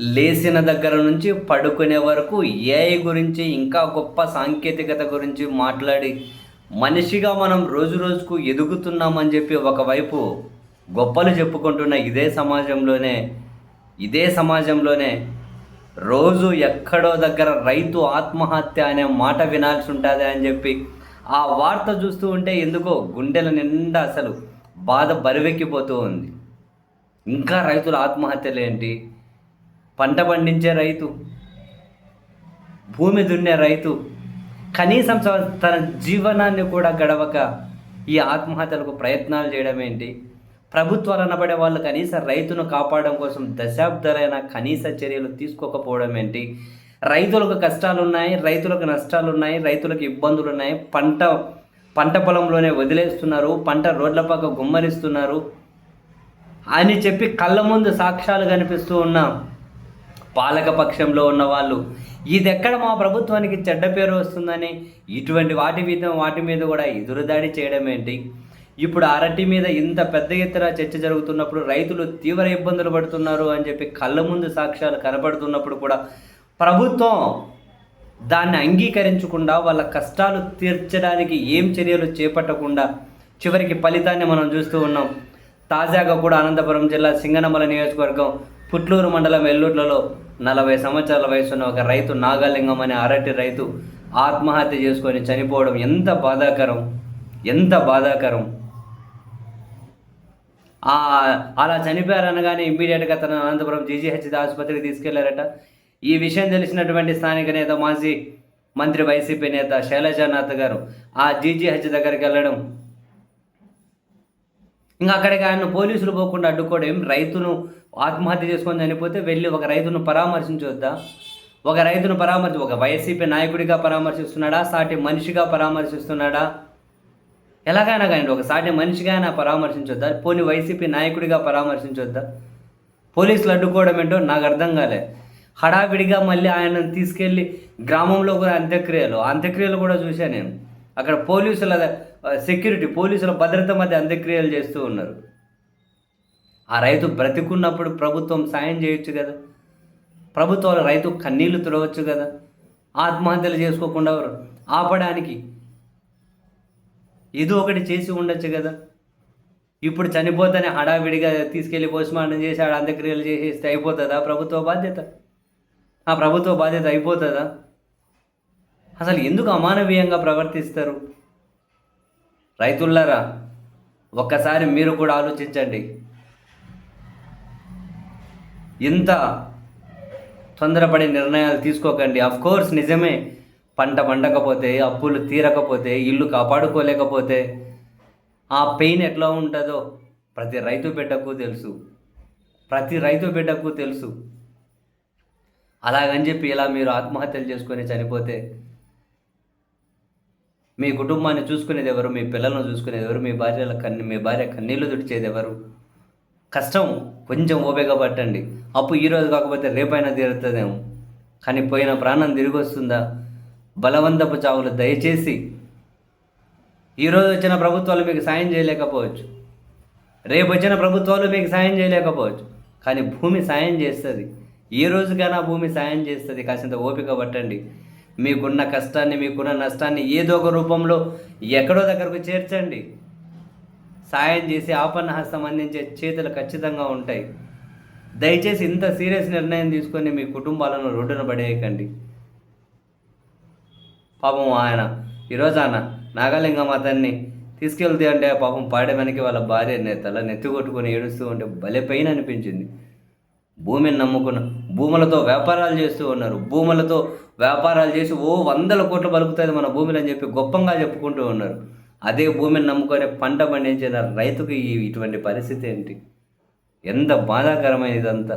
లేచిన దగ్గర నుంచి పడుకునే వరకు ఏఐ గురించి ఇంకా గొప్ప సాంకేతికత గురించి మాట్లాడి మనిషిగా మనం రోజు రోజుకు ఎదుగుతున్నామని చెప్పి ఒకవైపు గొప్పలు చెప్పుకుంటున్న ఇదే సమాజంలోనే ఇదే సమాజంలోనే రోజు ఎక్కడో దగ్గర రైతు ఆత్మహత్య అనే మాట వినాల్సి ఉంటుంది అని చెప్పి ఆ వార్త చూస్తూ ఉంటే ఎందుకో గుండెల నిండా అసలు బాధ బరువెక్కిపోతూ ఉంది. ఇంకా రైతుల ఆత్మహత్యలు ఏంటి పంట పండించే రైతు భూమి దున్నే రైతు కనీసం తన జీవనాన్ని కూడా గడవక ఈ ఆత్మహత్యలకు ప్రయత్నాలు చేయడం ఏంటి? ప్రభుత్వాలు అనబడే వాళ్ళు కనీస రైతును కాపాడడం కోసం దశాబ్దాలైన కనీస చర్యలు తీసుకోకపోవడం ఏంటి? రైతులకు కష్టాలు ఉన్నాయి రైతులకు నష్టాలు ఉన్నాయి రైతులకు ఇబ్బందులు ఉన్నాయి పంట పంట పొలంలోనే వదిలేస్తున్నారు పంట రోడ్ల పక్క గుమ్మరిస్తున్నారు అని చెప్పి కళ్ళ ముందు సాక్ష్యాలు కనిపిస్తూ ఉన్న. పాలక పక్షంలో ఉన్న వాళ్ళు ఇది ఎక్కడ మా ప్రభుత్వానికి చెడ్డ పేరు వస్తుందని? ఇటువంటి వాటి మీద వాటి మీద కూడా ఎదురుదాడి చేయడం ఏంటి? ఇప్పుడు అరటి మీద ఇంత పెద్ద ఎత్తున చర్చ జరుగుతున్నప్పుడు రైతులు తీవ్ర ఇబ్బందులు పడుతున్నారు అని చెప్పి కళ్ళ ముందు సాక్ష్యాలు కనబడుతున్నప్పుడు కూడా ప్రభుత్వం దాన్ని అంగీకరించకుండా వాళ్ళ కష్టాలు తీర్చడానికి ఏం చర్యలు చేపట్టకుండా చివరికి ఫలితాన్ని మనం చూస్తూ ఉన్నాం. తాజాగా కూడా అనంతపురం జిల్లా సింగనమల నియోజకవర్గం పుట్లూరు మండలం ఎల్లూట్లలో నలభై సంవత్సరాల వయసున్న ఒక రైతు నాగలింగం అనే అరటి రైతు ఆత్మహత్య చేసుకొని చనిపోవడం ఎంత బాధాకరం? ఎంత బాధాకరం? అలా చనిపోయారనగానే ఇమ్మీడియట్గా తన అనంతపురం జీజీహెచ్ ఆసుపత్రికి తీసుకెళ్ళారట. ఈ విషయం తెలిసినటువంటి స్థానిక నేత మాజీ మంత్రి వైసీపీ నేత శైలజానాథ్ గారు ఆ జీజీహెచ్ దగ్గరికి వెళ్ళడం ఇంకా అక్కడికి ఆయన పోలీసులు పోకుండా అడ్డుకోవడం రైతును ఆత్మహత్య చేసుకొని చనిపోతే వెళ్ళి ఒక రైతును పరామర్శించొద్దా ఒక రైతును పరామర్శి ఒక వైసీపీ నాయకుడిగా పరామర్శిస్తున్నాడా? సాటి మనిషిగా పరామర్శిస్తున్నాడా? ఎలాగైనా కానీ ఒక సాటి మనిషిగా అయినా పరామర్శించొద్దా పోనీ వైసీపీ నాయకుడిగా పరామర్శించొద్దా పోలీసులు అడ్డుకోవడం ఏంటో నాకు అర్థం కాలే. హడావిడిగా మళ్ళీ ఆయనను తీసుకెళ్ళి గ్రామంలో కూడా అంత్యక్రియలు అంత్యక్రియలు కూడా చూశాను నేను. అక్కడ పోలీసుల సెక్యూరిటీ పోలీసుల భద్రత మధ్య అంత్యక్రియలు చేస్తూ ఉన్నారు. ఆ రైతు బ్రతికున్నప్పుడు ప్రభుత్వం సాయం చేయొచ్చు కదా? ప్రభుత్వాలు రైతు కన్నీళ్ళు తుడవచ్చు కదా? ఆత్మహత్యలు చేసుకోకుండా ఆపడానికి ఏదో ఒకటి చేసి ఉండొచ్చు కదా? ఇప్పుడు చనిపోతేనే హడావిడిగా తీసుకెళ్ళి పోస్ట్మార్టం చేసి ఆడ అంత్యక్రియలు చేసేస్తే అయిపోతుందా ప్రభుత్వ బాధ్యత? ఆ ప్రభుత్వ బాధ్యత అయిపోతుందా? అసలు ఎందుకు అమానవీయంగా ప్రవర్తిస్తారు? రైతుల్లారా ఒక్కసారి మీరు కూడా ఆలోచించండి. ఇంత తొందరపడి నిర్ణయాలు తీసుకోకండి. అఫ్ కోర్స్ నిజమే పంట పండకపోతే అప్పులు తీరకపోతే ఇల్లు కాపాడుకోలేకపోతే ఆ పెయిన్ ఎట్లా ఉంటుందో ప్రతి రైతు బిడ్డకు తెలుసు. ప్రతి రైతు బిడ్డకు తెలుసు. అలాగని చెప్పి ఇలా మీరు ఆత్మహత్యలు చేసుకొని చనిపోతే మీ కుటుంబాన్ని చూసుకునేది ఎవరు మీ పిల్లలను చూసుకునేది ఎవరు మీ భార్యల కన్ని మీ భార్య కన్నీళ్ళు తుడిచేది ఎవరు కష్టం కొంచెం ఓపిక పట్టండి. అప్పు ఈరోజు కాకపోతే రేపైనా తీరుతుందేమో. కానీ పోయిన ప్రాణం తిరిగి వస్తుందా బలవంతపు చావులు దయచేసి ఈరోజు వచ్చిన ప్రభుత్వాలు మీకు సాయం చేయలేకపోవచ్చు. రేపు వచ్చిన ప్రభుత్వాలు మీకు సాయం చేయలేకపోవచ్చు. కానీ భూమి సాయం చేస్తుంది. ఏ రోజుకైనా భూమి సాయం చేస్తుంది. కాసింత ఓపిక పట్టండి. మీకున్న కష్టాన్ని మీకున్న నష్టాన్ని ఏదో ఒక రూపంలో ఎక్కడో దగ్గరకు చేర్చండి. సాయం చేసి ఆపన్న హస్తం అందించే చేతులు ఖచ్చితంగా ఉంటాయి. దయచేసి ఇంత సీరియస్ నిర్ణయం తీసుకొని మీ కుటుంబాలను రోడ్డున పడేయకండి. పాపం ఆయన ఈరోజు ఆయన నాగలింగం అతన్ని తీసుకెళ్తే అంటే పాపం పాడేమనికి వాళ్ళ భార్య తల నెత్తి కొట్టుకొని ఏడుస్తూ ఉంటే భలే పెయిన్ అనిపించింది. భూమిని నమ్ముకున్న భూములతో వ్యాపారాలు చేస్తూ ఉన్నారు. భూములతో వ్యాపారాలు చేసి ఓ వందల కోట్లు బలుకుతుంది మన భూమిని అని చెప్పి గొప్పంగా చెప్పుకుంటూ ఉన్నారు. అదే భూమిని నమ్ముకొని పంట పండించిన రైతుకు ఇటువంటి పరిస్థితి ఏంటి? ఎంత బాధాకరమైన ఇదంతా